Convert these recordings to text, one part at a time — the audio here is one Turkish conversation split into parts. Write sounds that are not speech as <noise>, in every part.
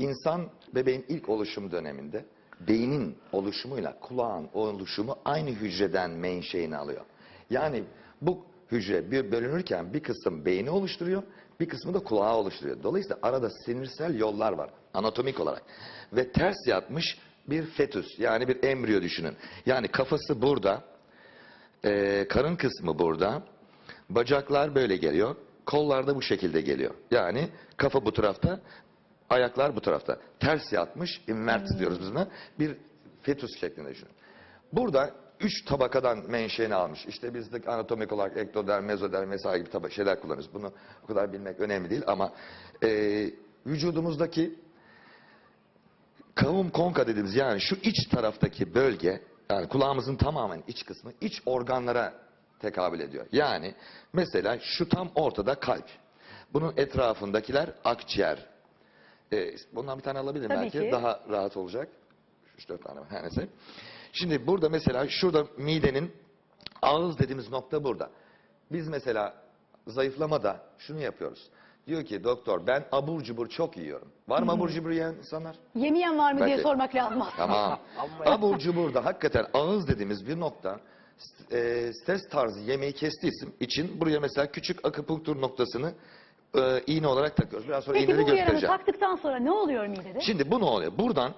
İnsan bebeğin ilk oluşum döneminde beynin oluşumuyla kulağın oluşumu aynı hücreden menşeini alıyor. Yani bu hücre bir bölünürken bir kısım beyni oluşturuyor, bir kısmı da kulağı oluşturuyor. Dolayısıyla arada sinirsel yollar var anatomik olarak. Ve ters yatmış bir fetüs yani bir embriyo düşünün. Yani kafası burada, ee, karın kısmı burada. Bacaklar böyle geliyor. Kollar da bu şekilde geliyor. Yani kafa bu tarafta, ayaklar bu tarafta. Ters yatmış, invert diyoruz biz buna. Bir fetüs şeklinde düşünün. Burada üç tabakadan menşeini almış. İşte biz de anatomik olarak ektoderm, mezoderm vesaire gibi taba- şeyler kullanırız. Bunu o kadar bilmek önemli değil ama e, vücudumuzdaki kavum konka dediğimiz yani şu iç taraftaki bölge yani kulağımızın tamamen iç kısmı iç organlara tekabül ediyor. Yani mesela şu tam ortada kalp. Bunun etrafındakiler akciğer. Ee, bundan bir tane alabilirim Tabii belki ki. daha rahat olacak. Üç dört tane var her neyse. Şimdi burada mesela şurada midenin ağız dediğimiz nokta burada. Biz mesela zayıflamada şunu yapıyoruz. Diyor ki doktor ben abur cubur çok yiyorum. Var mı abur cubur yiyen insanlar? Yemeyen var mı diye Belki- sormak lazım aslında. <laughs> Tamam. <laughs> Abur cuburda hakikaten ağız dediğimiz bir nokta e, stres tarzı yemeği kestiği için buraya mesela küçük akupunktur noktasını e, iğne olarak takıyoruz. Biraz sonra Peki iğneleri bu göstereceğim. taktıktan sonra ne oluyor midede? Şimdi bu ne oluyor? Buradan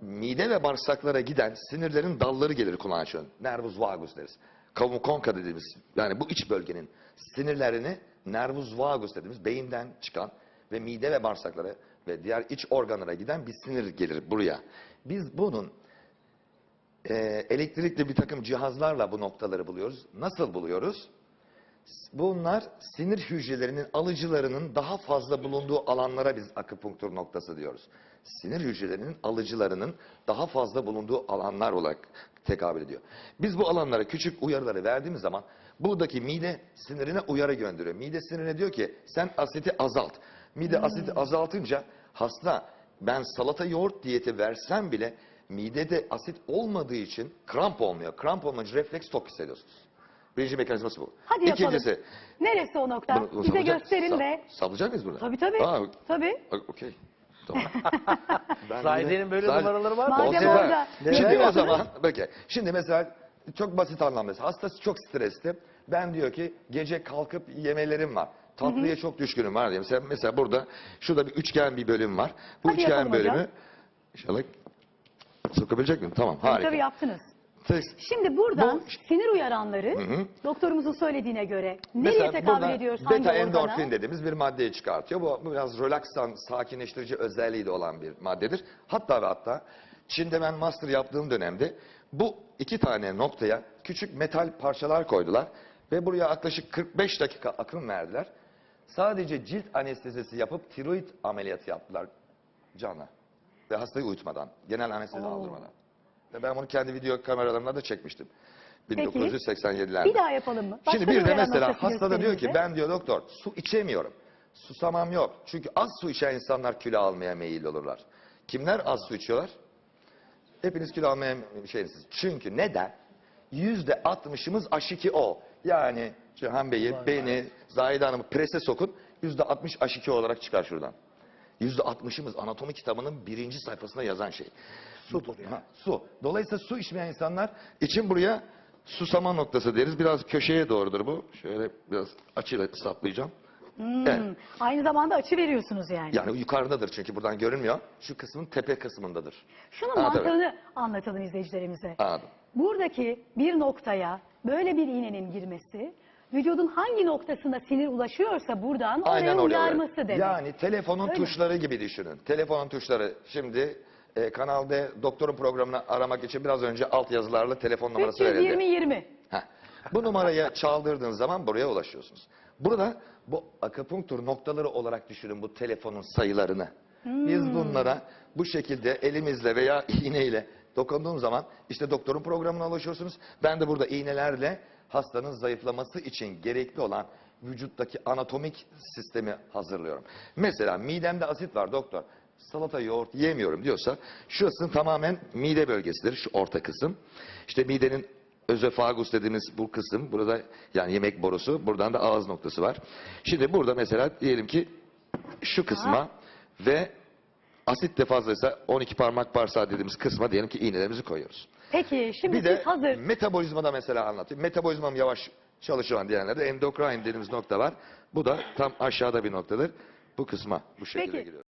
mide ve bağırsaklara giden sinirlerin dalları gelir kulağın şu an. Nervus vagus deriz. Kavum konka dediğimiz yani bu iç bölgenin sinirlerini nervus vagus dediğimiz beyinden çıkan ve mide ve bağırsaklara ve diğer iç organlara giden bir sinir gelir buraya. Biz bunun e, elektrikli bir takım cihazlarla bu noktaları buluyoruz. Nasıl buluyoruz? Bunlar sinir hücrelerinin alıcılarının daha fazla bulunduğu alanlara biz akupunktur noktası diyoruz. Sinir hücrelerinin alıcılarının daha fazla bulunduğu alanlar olarak tekabül ediyor. Biz bu alanlara küçük uyarıları verdiğimiz zaman buradaki mide sinirine uyarı gönderiyor. Mide sinirine diyor ki sen asiti azalt. Mide asiti azaltınca hasta ben salata yoğurt diyeti versem bile midede asit olmadığı için kramp olmuyor. Kramp olmayınca refleks tok hissediyorsunuz. Birinci mekanizması bu. Hadi yapalım. İkincisi. Neresi o nokta? bunu- bunu Bize saplayacak- gösterin sap- ve... Saplayacak mıyız bunu? Tabii tabii. Aa, Tabii. o- okey. Tamam. <laughs> Ben Zahide'nin böyle Zahide- numaraları var mı? Madem orada- Şimdi Neler o zaman peki. Şimdi mesela çok basit anlamda. Hastası çok stresli. Ben diyor ki gece kalkıp yemelerim var. Tatlıya çok düşkünüm var diye. Mesela, mesela burada şurada bir üçgen bir bölüm var. Bu Hadi üçgen yapalım bölümü hocam. inşallah sokabilecek miyim? Tamam Tabii harika. tabii yaptınız. Şimdi buradan Bu- sinir uyaranları doktorumuzun söylediğine göre nereye tekabül burada ediyor? Hangi beta organa? endorfin dediğimiz bir maddeyi çıkartıyor. Bu, bu biraz relaksan, sakinleştirici özelliği de olan bir maddedir. Hatta ve hatta Çin'de ben master yaptığım dönemde bu iki tane noktaya küçük metal parçalar koydular ve buraya yaklaşık 45 dakika akım verdiler. Sadece cilt anestezisi yapıp tiroid ameliyatı yaptılar canla ve hastayı uyutmadan, genel anestezi aldırmadan. Ve ben bunu kendi video kameralarımla da çekmiştim. Peki. 1987'lerde. Bir daha yapalım mı? Başka Şimdi bir de mesela noktası hasta da diyor ki ben diyor doktor su içemiyorum. Susamam yok. Çünkü az su içen insanlar kilo almaya meyilli olurlar. Kimler az su içiyorlar? Hepiniz kilo almaya şeysiniz. Çünkü neden? Yüzde altmışımız H2O. Yani Cihan Bey'i, beni, Zahide Hanım'ı prese sokun. Yüzde altmış H2O olarak çıkar şuradan. Yüzde altmışımız anatomi kitabının birinci sayfasında yazan şey. Sudur ya. Su. Dolayısıyla su içmeyen insanlar için buraya susama noktası deriz. Biraz köşeye doğrudur bu. Şöyle biraz açıyla saplayacağım. Hmm, Evet. Aynı zamanda açı veriyorsunuz yani. Yani yukarıdadır çünkü buradan görünmüyor. Şu kısmın tepe kısmındadır. Şunun Ha, tabii. mantığını anlatalım izleyicilerimize. Anladım. Buradaki bir noktaya böyle bir iğnenin girmesi, vücudun hangi noktasında sinir ulaşıyorsa buradan oraya oraya uyarması demek. Yani telefonun Öyle mi? tuşları gibi düşünün. Telefonun tuşları şimdi e, Kanal D doktorun programını aramak için biraz önce alt yazılarla telefon numarası verildi. 320-20. Heh. Bu numaraya çaldırdığın zaman buraya ulaşıyorsunuz. Burada bu akupunktur noktaları olarak düşünün bu telefonun sayılarını. Biz bunlara bu şekilde elimizle veya <laughs> iğneyle dokunduğun zaman işte doktorun programına ulaşıyorsunuz. Ben de burada iğnelerle hastanın zayıflaması için gerekli olan vücuttaki anatomik sistemi hazırlıyorum. Mesela midemde asit var doktor. Salata yoğurt yemiyorum diyorsa şurası tamamen mide bölgesidir şu orta kısım. İşte midenin özofagus dediğimiz bu kısım burada yani yemek borusu buradan da ağız noktası var. Şimdi burada mesela diyelim ki şu kısma ve Asit de fazlaysa 12 parmak bağırsağı dediğimiz kısma diyelim ki iğnelerimizi koyuyoruz. Peki şimdi Bir de siz hazır. metabolizmada mesela anlatayım. Metabolizmam yavaş çalışan diyenlerde endokrin dediğimiz nokta var. Bu da tam aşağıda bir noktadır. Bu kısma bu şekilde Peki. giriyor.